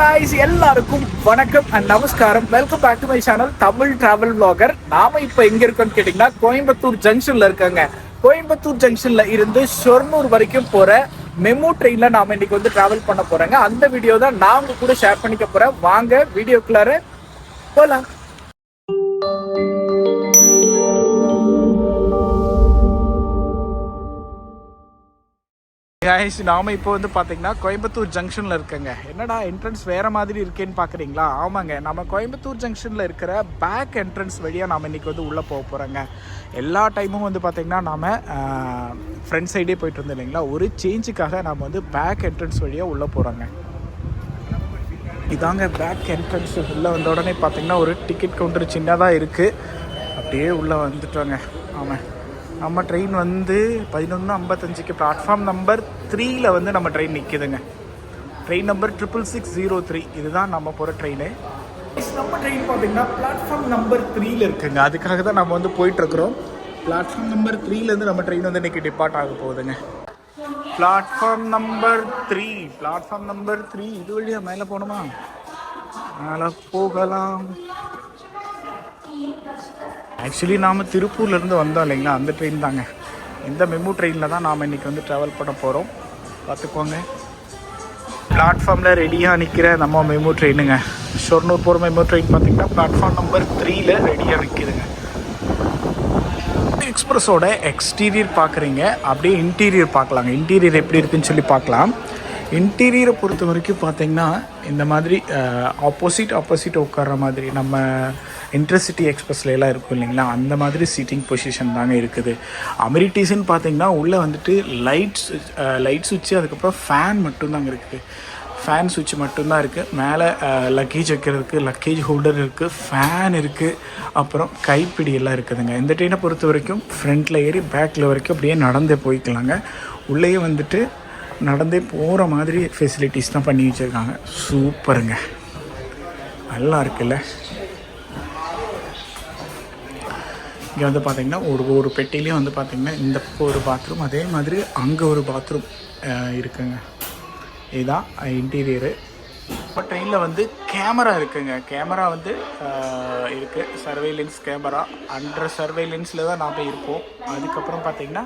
Guys எல்லாருக்கும் வணக்கம் and நமஸ்காரம். Welcome back to my channel Tamil travel blogger நாம இப்போ எங்க இருக்கோம்னு கேட்டிங்கன்னா கோயம்புத்தூர் ஜங்ஷன்ல இருக்காங்க. கோயம்புத்தூர் ஜங்ஷன்ல இருந்து ஷொர்ணூர் வரைக்கும் போற மெமு ட்ரெயின்ல நாம இன்னைக்கு வந்து டிராவல் பண்ண போறோங்க. அந்த வீடியோ தான் நான் கூட ஷேர் பண்ணிக்க போறேன். வாங்க வீடியோக்குள்ளார போலாம். கைஸ் நாம இப்போ வந்து பார்த்தீங்கன்னா கோயம்புத்தூர் ஜங்ஷனில் இருக்கங்க. என்னடா என்ட்ரன்ஸ் வேறு மாதிரி இருக்கேன்னு பார்க்குறீங்களா ஆமாங்க நம்ம கோயம்புத்தூர் ஜங்ஷனில் இருக்கிற பேக் என்ட்ரன்ஸ் வழியாக நாம் இன்னைக்கு வந்து உள்ளே போக போகிறோங்க எல்லா டைமும் வந்து பார்த்திங்கன்னா நாம் ஃப்ரண்ட் சைடே போயிட்டு இருந்தோம் இல்லைங்களா? ஒரு சேஞ்சுக்காக நாம் வந்து பேக் என்ட்ரன்ஸ் வழியாக உள்ளே போகிறோங்க இதாங்க பேக் என்ட்ரன்ஸ் உள்ளே வந்த உடனே பார்த்தீங்கன்னா ஒரு டிக்கெட் கவுண்டர் சின்னதாக இருக்குது அப்படியே உள்ளே வந்துட்டோங்க. ஆமாம் நம்ம ட்ரெயின் வந்து பதினொன்று ஐம்பத்தஞ்சுக்கு பிளாட்ஃபார்ம் நம்பர் த்ரீயில் வந்து நம்ம train நிற்கிதுங்க train number triple six zero three இதுதான் நம்ம போகிற ட்ரெயினு நம்ம ட்ரெயின் பார்த்தீங்கன்னா பிளாட்ஃபார்ம் நம்பர் த்ரீயில் இருக்குங்க. அதுக்காக தான் நம்ம வந்து போயிட்டுருக்குறோம். பிளாட்ஃபார்ம் நம்பர் த்ரீலேருந்து நம்ம ட்ரெயின் வந்து இன்றைக்கி டிபார்ட் ஆக போகுதுங்க. Platform number three platform number three இது வழியாக மேலே போகணுமா? மேலே போகலாம். ஆக்சுவலி நாம் திருப்பூர்லேருந்து வந்தோம் இல்லைங்களா? அந்த ட்ரெயின் தாங்க. இந்த மெமு ட்ரெயினில் தான் நாம் இன்றைக்கி வந்து ட்ராவல் பண்ண போகிறோம் பார்த்துக்கோங்க. பிளாட்ஃபார்மில் ரெடியாக நிற்கிற நம்ம மெமு ட்ரெயினுங்க ஷொர்ணூர் போகிற மெமு ட்ரெயின் பார்த்தீங்கன்னா பிளாட்ஃபார்ம் நம்பர் த்ரீயில் ரெடியாக நிற்கிதுங்க எக்ஸ்பிரஸோட எக்ஸ்டீரியர் பார்க்குறீங்க. அப்படியே இன்டீரியர் பார்க்கலாங்க. இன்டீரியர் எப்படி இருக்குன்னு சொல்லி பார்க்கலாம். இன்டீரியரை பொறுத்த வரைக்கும் பார்த்தீங்கன்னா இந்த மாதிரி ஆப்போசிட் ஆப்போசிட் உட்கார்ற மாதிரி நம்ம இன்டர்சிட்டி எக்ஸ்பிரஸ்லாம் இருக்கும் இல்லைங்களா? அந்த மாதிரி சீட்டிங் பொசிஷன் தாங்க இருக்குது. அமெரிட்டிஸ்ன்னு பார்த்தீங்கன்னா உள்ளே வந்துட்டு லைட்ஸ் லைட் சுவிட்சு அதுக்கப்புறம் ஃபேன் மட்டும்தாங்க இருக்குது. ஃபேன் சுவிட்ச் மட்டும்தான் இருக்குது மேலே லக்கேஜ் வைக்கிறதுக்கு லக்கேஜ் ஹோல்டர் இருக்குது ஃபேன் இருக்குது அப்புறம் கைப்பிடி எல்லாம் இருக்குதுங்க. இந்த ட்ரெயினை பொறுத்த வரைக்கும் ஃப்ரண்ட்டில் ஏறி பேக்கில் வரைக்கும் அப்படியே நடந்தே போய்க்கலாங்க. உள்ளேயே வந்துட்டு நடந்தே போகிற மாதிரி ஃபெசிலிட்டிஸ் தான் பண்ணி வச்சுருக்காங்க. சூப்பருங்க. நல்லா இருக்குல்ல. இங்கே வந்து பார்த்தீங்கன்னா ஒரு ஒரு பெட்டிலையும் வந்து பார்த்திங்கன்னா இந்த பக்கம் ஒரு பாத்ரூம் அதே மாதிரி அங்கே ஒரு பாத்ரூம் இருக்குங்க. இதுதான் இன்டீரியரு இப்போ ட்ரெயினில் வந்து கேமரா இருக்குங்க. கேமரா வந்து இருக்குது சர்வேலன்ஸ் கேமரா அண்டர் சர்வேலன்ஸில் தான் நாம் இருப்போம் அதுக்கப்புறம் பார்த்தீங்கன்னா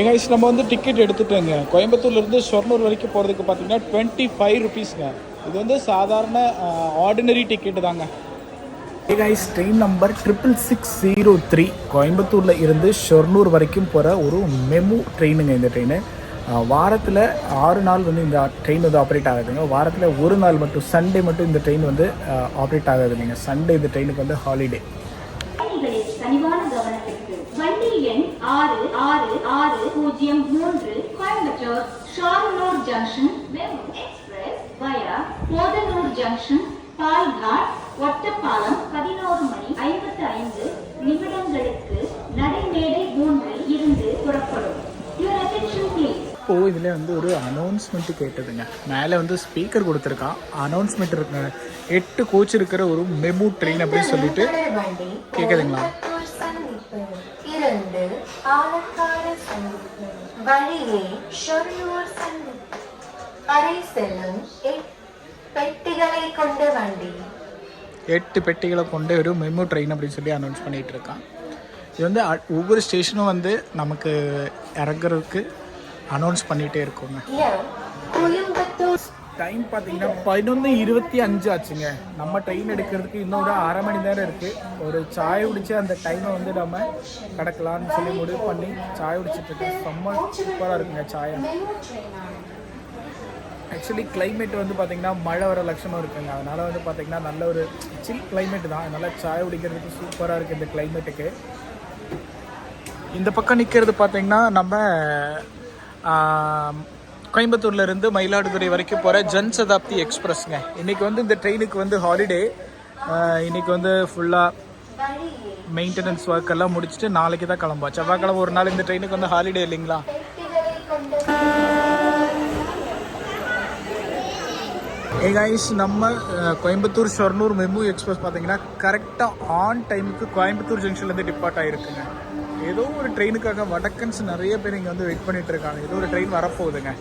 எங்காய்ஸ் நம்ம வந்து டிக்கெட் எடுத்துட்டோங்க. கோயம்புத்தூர்லேருந்து ஷொர்ணூர் வரைக்கும் போகிறதுக்கு பார்த்தீங்கன்னா டுவெண்ட்டி ஃபைவ் ருபீஸ்ங்க இது வந்து சாதாரண ஆர்டினரி டிக்கெட்டு தாங்க. Guys train number triple six zero three கோயம்புத்தூரில் இருந்து ஷொர்ணூர் வரைக்கும் போகிற ஒரு மெமு ட்ரெயினுங்க இந்த ட்ரெயின் வாரத்தில் ஆறு நாள் வந்து இந்த ட்ரெயின் வந்து ஆப்ரேட் ஆகுதுங்க. வாரத்தில் ஒரு நாள் மட்டும் சண்டே மட்டும் இந்த ட்ரெயின் வந்து ஆப்ரேட் ஆகாது இல்லைங்க சண்டே இந்த ட்ரெயினுக்கு வந்து ஹாலிடே ஆறு ஆறு ஆறு பூஜ்ஜியம் மூன்று Coimbatore Shoranur junction express via Podanur junction Palghat Ottapalam பதினோரு மணி ஐம்பத்தி ஐந்து நிமிடங்களுக்கு நடைமேடை மூன்றில் இருந்து புறப்படும். Your attention please. இப்போ இதில் வந்து ஒரு அனௌன்ஸ்மெண்ட் கேட்டதுங்க. மேலே வந்து ஸ்பீக்கர் கொடுத்துருக்கான் அனௌன்ஸ்மெண்ட் இருக்குங்க. எட்டு கோச் இருக்கிற ஒரு மெமு ட்ரெயின் அப்படின்னு சொல்லிட்டு சந்திப்பு இரண்டு பாலக்காடு சந்திப்பு வழியே ஷொர்ணூர் சந்திப்பு அரை செல்லும் பெட்டிகளை கொண்ட வண்டி. எட்டு பெட்டிகளை கொண்ட ஒரு மெமு ட்ரெயின் அப்படின்னு சொல்லி அனௌன்ஸ் பண்ணிட்டு இருக்கான். இது வந்து ஒவ்வொரு ஸ்டேஷனும் வந்து நமக்கு இறங்குறதுக்கு அனௌன்ஸ் பண்ணிகிட்டே இருக்கோங்க. கோயம்புத்தூர் டைம் பார்த்தீங்கன்னா பதினொன்று இருபத்தி அஞ்சு ஆச்சுங்க. நம்ம ட்ரெயின் எடுக்கிறதுக்கு இன்னும் ஒரு அரை மணி நேரம் இருக்குது ஒரு சாய் குடிச்சு அந்த டைமை வந்து நம்ம கிடக்கலான்னு சொல்லி முடிவு பண்ணி சாய் குடிச்சிட்டு செம்ம சூப்பராக இருக்குங்க சாயம். ஆக்சுவலி கிளைமேட் வந்து பார்த்தீங்கன்னா மழை வர லட்சணம் இருக்குங்க. அதனால் வந்து பார்த்தீங்கன்னா நல்ல ஒரு சில் கிளைமேட் தான். அதனால் சாய் குடிக்கிறதுக்கு சூப்பராக இருக்குது இந்த கிளைமேட்டுக்கு இந்த பக்கம் நிற்கிறது பார்த்தீங்கன்னா நம்ம கோயம்புத்தூர்லேருந்து மயிலாடுதுறை வரைக்கும் போகிற ஜன் சதாப்தி எக்ஸ்பிரஸ்ங்க. இன்றைக்கி வந்து இந்த ட்ரெயினுக்கு வந்து ஹாலிடே இன்னைக்கு வந்து ஃபுல்லாக மெயின்டெனன்ஸ் ஒர்க் எல்லாம் முடிச்சுட்டு நாளைக்கு தான் கிளம்புவோம். செவ்வாய்க்கிழமை ஒரு நாள் இந்த ட்ரெயினுக்கு வந்து ஹாலிடே இல்லைங்களா? பெட்டிகளை ஏ நம்ம கோயம்புத்தூர் ஷொர்ணூர் மெமு எக்ஸ்பிரஸ் பார்த்தீங்கன்னா கரெக்டாக ஆன் டைமுக்கு கோயம்புத்தூர் ஜங்ஷன்லேருந்து டிபார்ட் ஆகிருக்குங்க ஏதோ ஒரு ட்ரெயினுக்காக வடக்கன்ஸ் நிறைய பேர் இங்கே வந்து வெயிட் பண்ணிகிட்டு இருக்காங்க. ஏதோ ஒரு ட்ரெயின் வரப்போகுதுங்க.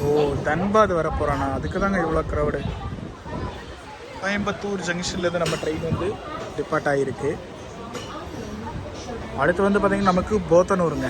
ஓ தன்பாத் வர போகிறானா அதுக்கு தாங்க இவ்வளோ க்ரௌடு கோயம்புத்தூர் ஜங்ஷன்லேருந்து நம்ம ட்ரெயின் வந்து டிபார்ட் ஆகிருக்கு அடுத்து வந்து பார்த்திங்கன்னா நமக்கு போத்தனூருங்க.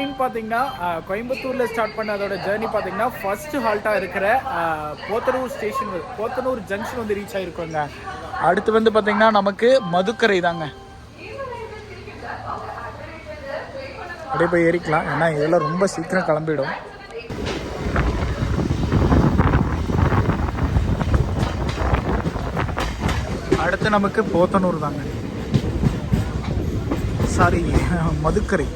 ட்ரெயின் பார்த்தீங்கன்னா கோயம்புத்தூரில் ஸ்டார்ட் பண்ண அதோட ஜேர்னி பார்த்தீங்கன்னா ஃபர்ஸ்ட் ஹால்ட்டாக இருக்கிற போத்தனூர் ஸ்டேஷன் போத்தனூர் ஜங்ஷன் வந்து ரீச் ஆகிருக்குங்க அடுத்து வந்து பார்த்தீங்கன்னா நமக்கு மதுக்கரை தாங்க. அப்படியே போய் ஏறிக்கலாம். ஏன்னா இதெல்லாம் ரொம்ப சீக்கிரம் கிளம்பிடும். அடுத்து நமக்கு போத்தனூர் தாங்க. சாரி மதுக்கரை.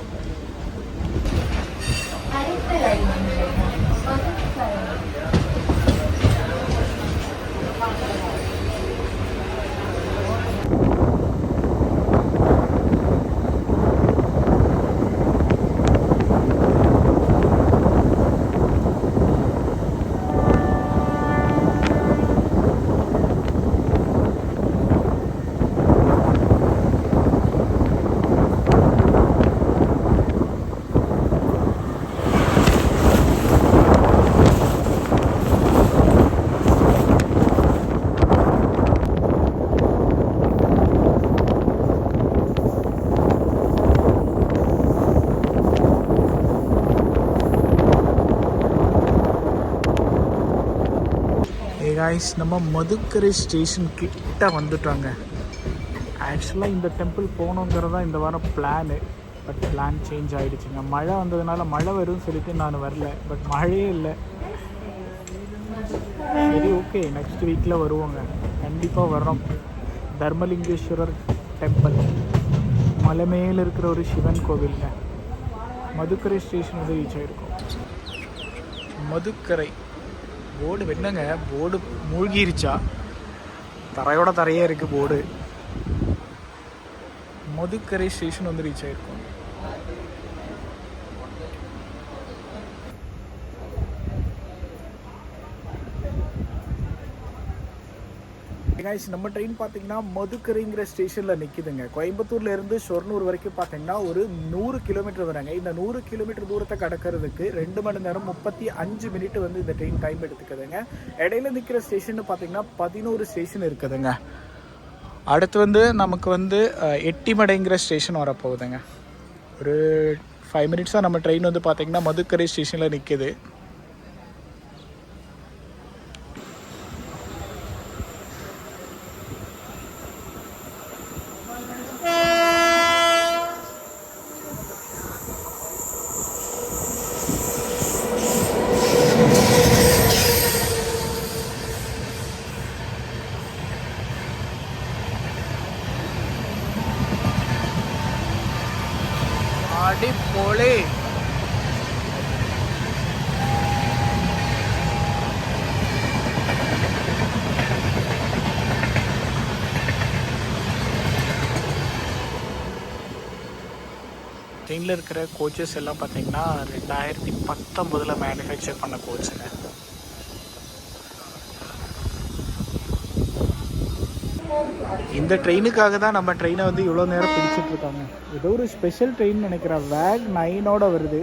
காய்ஸ் நம்ம மதுக்கரை ஸ்டேஷன் கிட்ட வந்துட்டோங்க. ஆக்சுவலாக இந்த டெம்பிள் போகணுங்கிறது தான் இந்த வாரம் பிளானு பட் பிளான் சேஞ்ச் ஆகிடுச்சுங்க மழை வந்ததுனால மழை வரும்னு சொல்லிட்டு நான் வரல. பட் மழையே இல்லை. சரி ஓகே நெக்ஸ்ட் வீக்கில் வருவோங்க. கண்டிப்பாக வர்றோம். தர்மலிங்கேஸ்வரர் டெம்பிள் மலை மேலே இருக்கிற ஒரு சிவன் கோவிலுங்க. மதுக்கரை ஸ்டேஷன் வந்து ரீச் ஆகிருக்கும் மதுக்கரை. போர்டு என்னங்க போர்டு மூழ்கிருச்சா? தரையோட தரையே இருக்கு போர்டு. மதுக்கரை ஸ்டேஷன் வந்து ரீச் ஆயிருக்கும். கைஸ் நம்ம ட்ரெயின் பார்த்தீங்கன்னா மதுக்கரைங்கிற ஸ்டேஷனில் நிற்கிதுங்க கோயம்புத்தூர்ல இருந்து ஷொர்ணூர் வரைக்கும் பார்த்தீங்கன்னா ஒரு நூறு கிலோமீட்டர் வராங்க. இந்த நூறு கிலோமீட்டர் தூரத்தை கடக்கிறதுக்கு ரெண்டு மணி நேரம் முப்பத்தி அஞ்சு மினிட் வந்து இந்த ட்ரெயின் டைம் எடுத்துக்குதுங்க. இடையில நிற்கிற ஸ்டேஷன் பார்த்தீங்கன்னா பதினோரு ஸ்டேஷன் இருக்குதுங்க. அடுத்து வந்து நமக்கு வந்து எட்டிமடைங்கிற ஸ்டேஷன் வரப்போகுதுங்க. ஒரு ஃபைவ் மினிட்ஸாக நம்ம ட்ரெயின் வந்து பார்த்தீங்கன்னா மதுக்கரை ஸ்டேஷனில் நிற்கிது ட்ரெயினில் இருக்கிற கோச்சஸ் எல்லாம் பார்த்தீங்கன்னா ரெண்டாயிரத்தி பத்தொம்பதில் மேனுஃபேக்சர் பண்ண கோச்சுங்க இந்த ட்ரெயினுக்காக தான் நம்ம ட்ரெயினை வந்து இவ்வளோ நேரம் பிடிச்சிட்ருக்காங்க ஏதோ ஒரு ஸ்பெஷல் ட்ரெயின் நினைக்கிறேன். வேக் நைனோட வருது.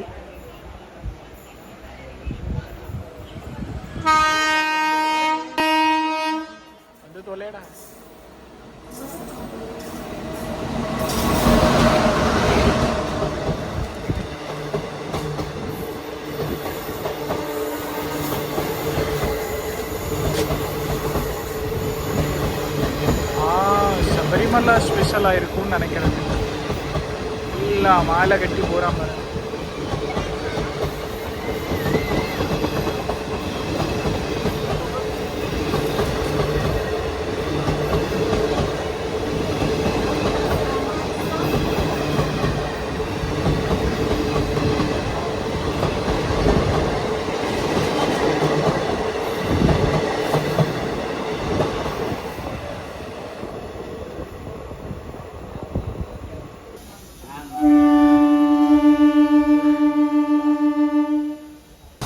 ஸ்பெஷலாக இருக்கும்னு நினைக்கிறேன். இல்லை மாலை கட்டி போகிறாம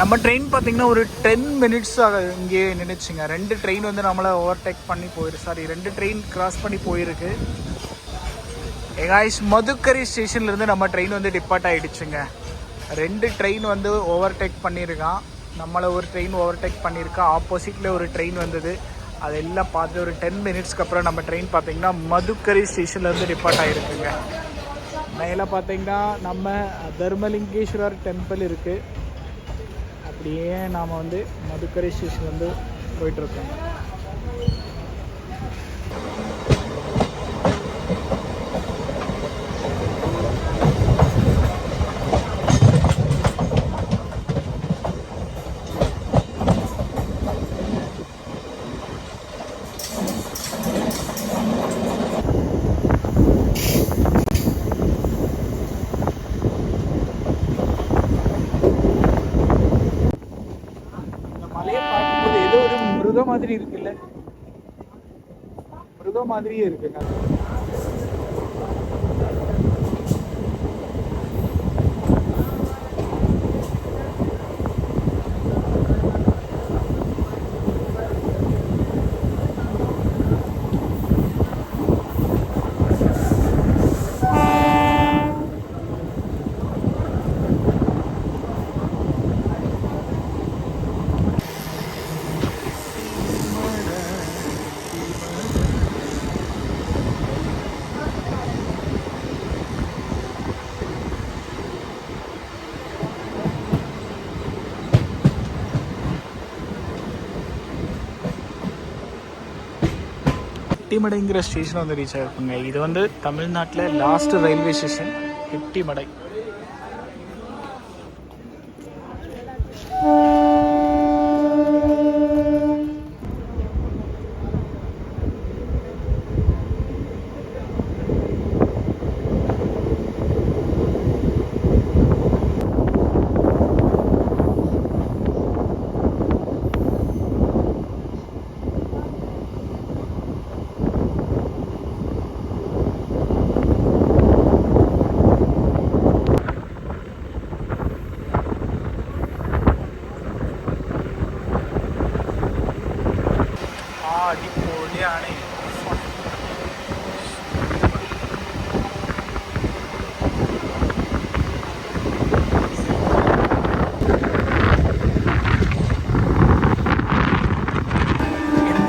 நம்ம ட்ரெயின் பார்த்தீங்கன்னா ஒரு டென் மினிட்ஸ் இங்கே நின்றுச்சுங்க ரெண்டு ட்ரெயின் வந்து நம்மளை ஓவர்டேக் பண்ணி போயிரு. சாரி ரெண்டு ட்ரெயின் கிராஸ் பண்ணி போயிருக்கு. எகாய்ஸ் மதுக்கரி ஸ்டேஷன்லேருந்து நம்ம ட்ரெயின் வந்து டிப்பார்ட் ஆகிடுச்சுங்க ரெண்டு ட்ரெயின் வந்து ஓவர்டேக் பண்ணியிருக்கான் நம்மளை ஒரு ட்ரெயின் ஓவர்டேக் பண்ணியிருக்கான் ஆப்போசிட்டில் ஒரு ட்ரெயின் வந்தது. அதெல்லாம் பார்த்து ஒரு டென் மினிட்ஸ்க்கு அப்புறம் நம்ம ட்ரெயின் பார்த்தீங்கன்னா மதுக்கரி ஸ்டேஷன்லேருந்து டிபார்ட் ஆகிருக்குங்க மேலே பார்த்தீங்கன்னா நம்ம தர்மலிங்கேஸ்வரர் டெம்பிள் இருக்குது அப்படியே நாம் வந்து மதுக்கரை ஸ்டேஷன் வந்து போயிட்டுருக்கோம் இந்த மலையை பார்க்கும்போது ஏதோ ஒரு மிருக மாதிரி இருக்குல்ல? மிருகம் மாதிரியே இருக்குங்க. எட்டிமடைங்கிற ஸ்டேஷன் வந்து ரீச் ஆகிருக்குங்க இது வந்து தமிழ்நாட்டில் லாஸ்ட் ரயில்வே ஸ்டேஷன் எட்டிமடை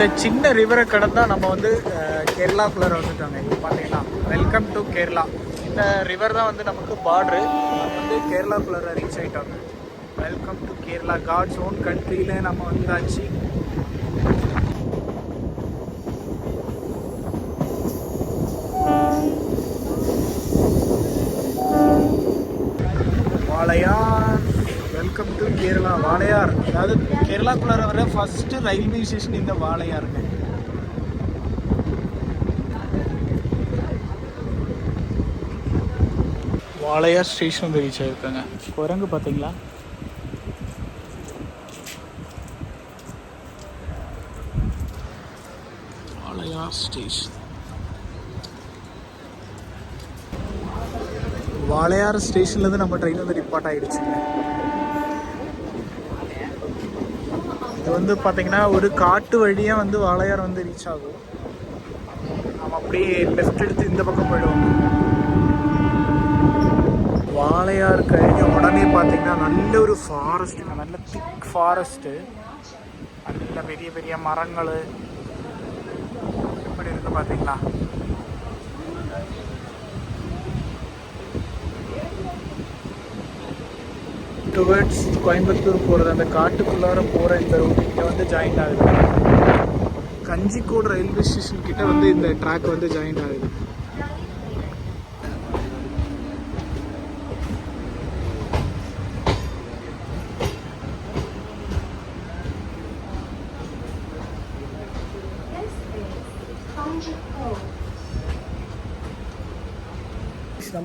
இந்த சின்ன ரிவரை கடந்தா நம்ம வந்து கேரளாக்குள்ளே வந்துட்டாங்க இப்போ பார்த்தீங்கன்னா வெல்கம் டு கேரளா. இந்த ரிவர் தான் வந்து நமக்கு பார்டரு வந்து கேரளாக்குள்ளே ரீச் ஆகிட்டாங்க welcome to Kerala. God's own கண்ட்ரியில் நம்ம வந்தாச்சு வாளையார் வெல்கம் டு கேரளா வாளையார் அதாவது கேரளாக்குள்ளார வர ஃபர்ஸ்ட் ரயில்வே ஸ்டேஷன் இந்த வாளையாருங்க வாளையார் ஸ்டேஷன் வந்து ரீச் ஆகிருக்காங்க குரங்கு பார்த்தீங்களா? வாளையார் ஸ்டேஷன் வாளையார் ஸ்டேஷன்லேருந்து நம்ம ட்ரெயின் வந்து டிபார்ட் ஆகிடுச்சுங்க இது வந்து பார்த்தீங்கன்னா ஒரு காட்டு வழியாக வந்து வாழையார் வந்து ரீச் ஆகும். நம்ம அப்படியே லெஃப்ட் எடுத்து இந்த பக்கம் போயிடுவோம். வாழையார் கழிஞ்ச உடனே பார்த்தீங்கன்னா நல்ல ஒரு ஃபாரஸ்ட்டுங்க நல்ல திக் ஃபாரஸ்ட்டு நல்ல பெரிய பெரிய மரங்கள். எப்படி இருக்குது பார்த்தீங்களா டுவர்ட்ஸ் கோயம்புத்தூர் போகிறது அந்த காட்டுக்குள்ளார போகிற இந்த ரூட் இங்கே வந்து ஜாயின் ஆகுது. கஞ்சிக்கோடு ரயில்வே ஸ்டேஷன் கிட்ட வந்து இந்த ட்ராக் வந்து ஜாயின் ஆகுது.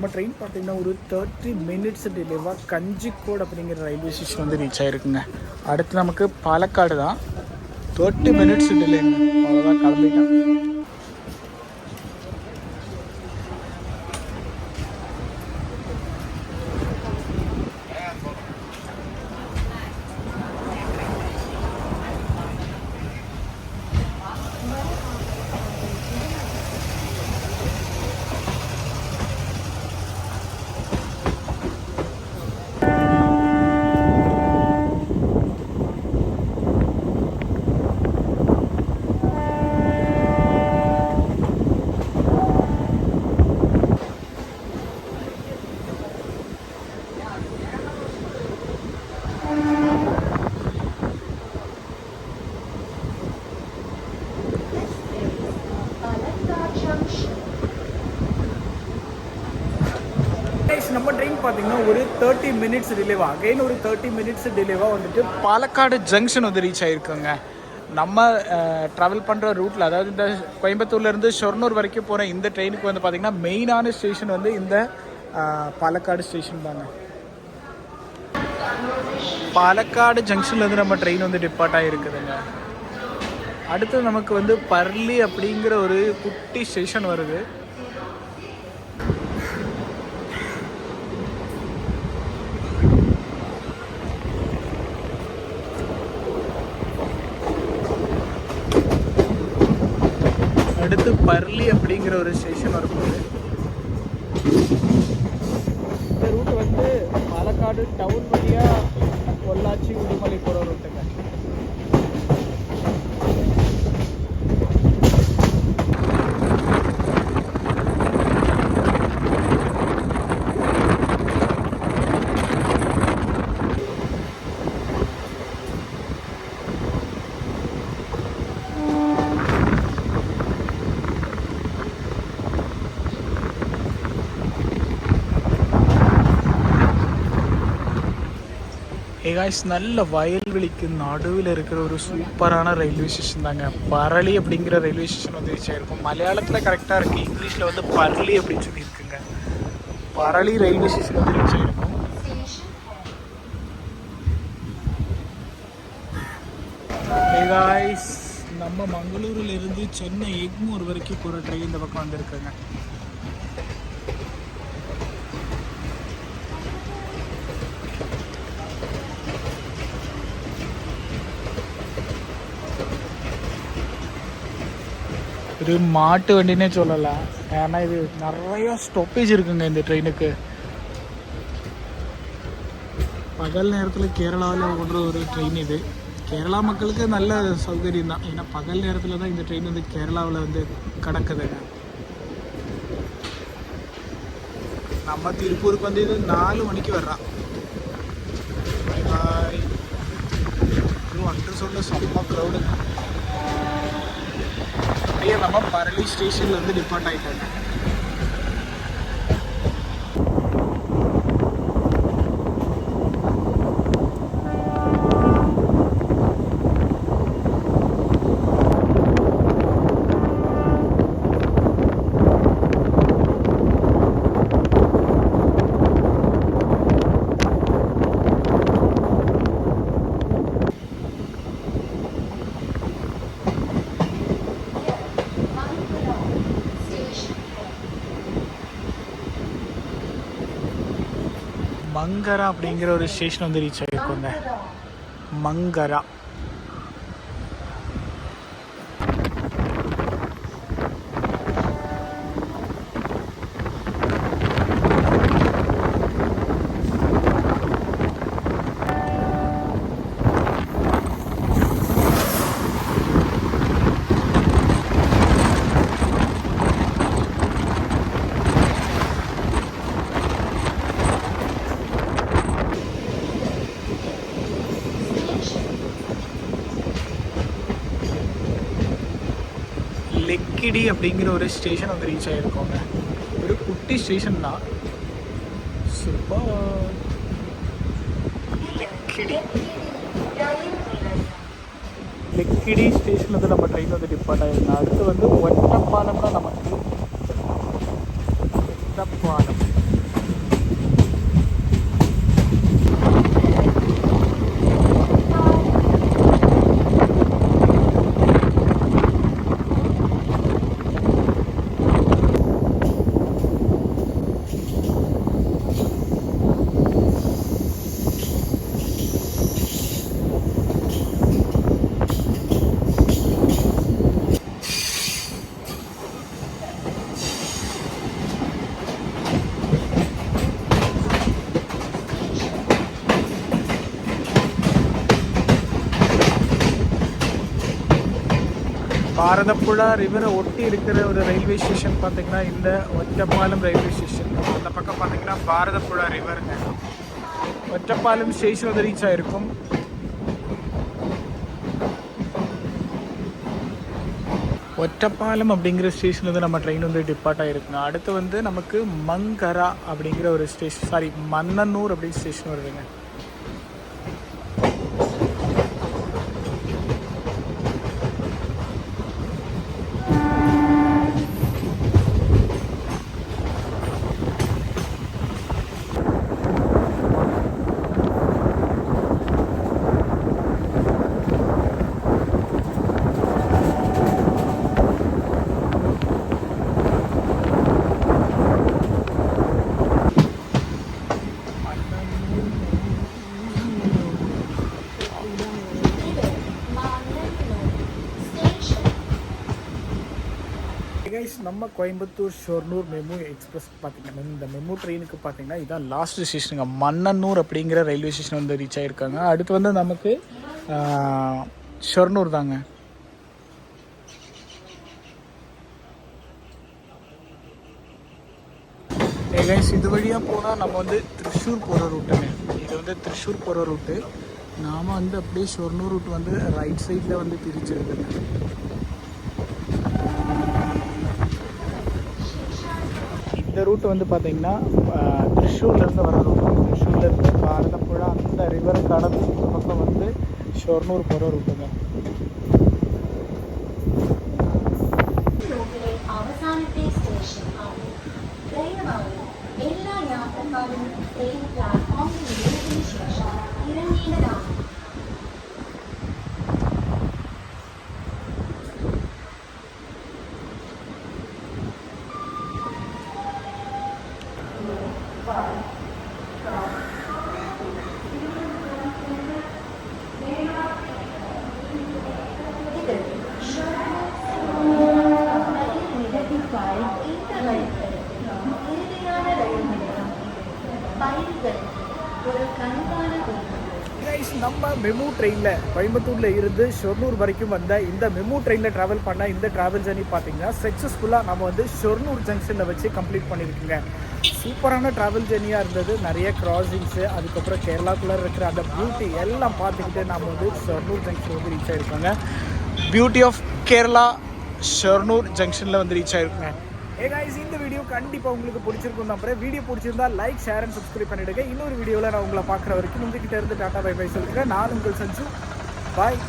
நம்ம ட்ரெயின் பார்த்தீங்கன்னா ஒரு தேர்ட்டி மினிட்ஸ் டிலேவாக கஞ்சிக்கோடு அப்படிங்கிற ரயில்வே ஸ்டேஷன் வந்து ரீச் ஆயிருக்குங்க. அடுத்து நமக்கு பாலக்காடு தான். தேர்ட்டி மினிட்ஸ் டிலேங்க அவ்வளோதான் கிளம்பிட்டேன் நம்ம ட்ரெயின் பார்த்தீங்கன்னா ஒரு தேர்ட்டி மினிட்ஸ் டிலேவா அகைன் ஒரு தேர்ட்டி மினிட்ஸ் டிலேவாக வந்துட்டு பாலக்காடு ஜங்ஷன் வந்து ரீச் ஆகிருக்குங்க நம்ம ட்ராவல் பண்ணுற ரூட்டில் அதாவது இந்த கோயம்புத்தூர்லேருந்து ஷொர்ணூர் வரைக்கும் போகிற இந்த ட்ரெயினுக்கு வந்து பார்த்திங்கன்னா மெயினான ஸ்டேஷன் வந்து இந்த பாலக்காடு ஸ்டேஷன் தாங்க. பாலக்காடு ஜங்ஷன்லேருந்து நம்ம ட்ரெயின் வந்து டிப்பார்ட் ஆகிருக்குதுங்க அடுத்து நமக்கு வந்து பர்லி அப்படிங்கிற ஒரு குட்டி ஸ்டேஷன் வருது. பர்லி அப்படிங்கிற ஒரு ஸ்டேஷன் வரும்போது இந்த ரூட் வந்து பாலக்காடு டவுன் வழியாக பொள்ளாச்சி உடுமலை போகிற ரூட்டு காய்ஸ் நல்ல வயல்வெளிக்கு நடுவில் இருக்கிற ஒரு சூப்பரான ரயில்வே ஸ்டேஷன் தாங்க. பரளி அப்படிங்கிற ரயில்வே ஸ்டேஷன் வந்து ரீச் ஆயிருக்கும் மலையாளத்தில் கரெக்டாக இருக்குது இங்கிலீஷில் வந்து பரளி அப்படின்னு சொல்லியிருக்குங்க. பரளி ரயில்வே ஸ்டேஷன் வந்து ரீச் ஆயிருக்கும் ஏகாய்ஸ் நம்ம மங்களூரில் இருந்து சென்னை எக்மூர் வரைக்கும் போகிற ட்ரெயின் இந்த பக்கம் வந்திருக்குங்க. இது மாட்டு வண்டினே சொல்லலாம் ஏன்னா இது நிறைய ஸ்டாப்பேஜ் இருக்குங்க இந்த ட்ரெயினுக்கு பகல் நேரத்தில் கேரளாவில் ஓடுற ஒரு ட்ரெயின் இது. கேரளா மக்களுக்கு நல்ல சௌகரியம் தான். ஏன்னா பகல் நேரத்தில் தான் இந்த ட்ரெயின் வந்து கேரளாவில் வந்து கிடக்குதுங்க நம்ம திருப்பூருக்கு வந்து இது நாலு மணிக்கு வர்றான் அன்று சொல்ல செம்ம க்ரௌடுங்க அப்படியே நம்ம பரளி ஸ்டேஷன்ல இருந்து டிபார்ட் ஆயிட்டாங்க மங்கரா அப்படிங்கிற ஒரு ஸ்டேஷன் வந்து ரீச் ஆகிருக்கோங்க. மங்கரா. லெக்கிடி அப்படிங்கிற ஒரு ஸ்டேஷன் வந்து ரீச் ஆகிருக்கோங்க ஒரு குட்டி ஸ்டேஷன் தான். சூப்பர் லெக்கிடி லெக்கிடி ஸ்டேஷன் வந்து நம்ம ட்ரெயின் வந்து டிப்பார்ட் ஆகிருந்தோம் அடுத்து வந்து ஒட்டப்பாலம் தான் நமக்கு. ஒட்டப்பாலம். பாரதப்புழா ரிவரை ஒட்டி இருக்கிற ஒரு ரயில்வே ஸ்டேஷன் பார்த்தீங்கன்னா இந்த ஒற்றப்பாலம் ரயில்வே ஸ்டேஷன் அந்த பக்கம் பார்த்தீங்கன்னா பாரதப்புழா ரிவருங்க ஒற்றப்பாலம் ஸ்டேஷன் வந்து ரீச் ஆகிருக்கும் ஒற்றப்பாலம் அப்படிங்கிற ஸ்டேஷன் வந்து நம்ம ட்ரெயின் வந்து டிப்பார்ட் ஆகிருக்குங்க அடுத்து வந்து நமக்கு மங்கரா அப்படிங்கிற ஒரு ஸ்டேஷன் சாரி மன்னனூர் அப்படிங்கிற ஸ்டேஷன் வருதுங்க கைஸ் நம்ம கோயம்புத்தூர் ஷொர்னூர் மெமு எக்ஸ்பிரஸ் பார்த்தீங்கன்னா இந்த மெமு ட்ரெயினுக்கு பார்த்தீங்கன்னா இதான் லாஸ்ட் ஸ்டேஷனுங்க மன்னனூர் அப்படிங்கிற ரயில்வே ஸ்டேஷன் வந்து ரீச் ஆகிருக்காங்க அடுத்து வந்து நமக்கு ஷொர்னூர் தாங்க. கைஸ் இது வழியாக போனால் நம்ம வந்து திருஷூர் போகிற ரூட்டுங்க இது வந்து திருஷூர் போகிற ரூட்டு நாம் வந்து அப்படியே ஷொர்னூர் ரூட் வந்து ரைட் சைடில் வந்து பிரிச்சிருக்குங்க இந்த ரூட் வந்து பார்த்தீங்கன்னா திருஷூர்லேருந்து வர ரூட் திருஷூர்லேருந்து பாரதப்புழா அந்த ரிவர் கடந்து இந்த பக்கம் வந்து ஷொர்ணூர் போகிற ரூட்டுங்க மெமு ட்ரெயினில் கோயம்புத்தூரில் இருந்து ஷொர்னூர் வரைக்கும் வந்த இந்த மெமு ட்ரெயினில் ட்ராவல் பண்ண இந்த ட்ராவல் ஜர்னி பார்த்தீங்கன்னா சக்ஸஸ்ஃபுல்லாக நம்ம வந்து ஷொர்னூர் ஜங்ஷனில் வச்சு கம்ப்ளீட் பண்ணியிருக்கோங்க. சூப்பரான ட்ராவல் ஜர்னியாக இருந்தது. நிறைய கிராசிங்ஸு அதுக்கப்புறம் கேரளாக்குள்ளே இருக்கிற அந்த பியூட்டி எல்லாம் பார்த்துக்கிட்டு நம்ம வந்து ஷொர்னூர் ஜங்ஷன் வந்து ரீச் ஆகிருக்கோங்க பியூட்டி ஆஃப் கேரளா ஷொர்னூர் ஜங்ஷனில் வந்து ரீச் ஆகிருக்குங்க ஏ இந்த வீடியோ கண்டிப்பாக உங்களுக்கு பிடிச்சிருக்கும் நம்புறேன் வீடியோ பிடிச்சிருந்தா லைக் ஷேர் அண்ட் சப்ஸ்கிரைப் பண்ணிடுங்க. இன்னொரு வீடியோவில் நான் உங்களை பார்க்குற வரைக்கும் உங்ககிட்ட இருந்து டாட்டா பை பை சொல்லிக்கிறேன் நான் உங்கள் சஞ்சு. பாய்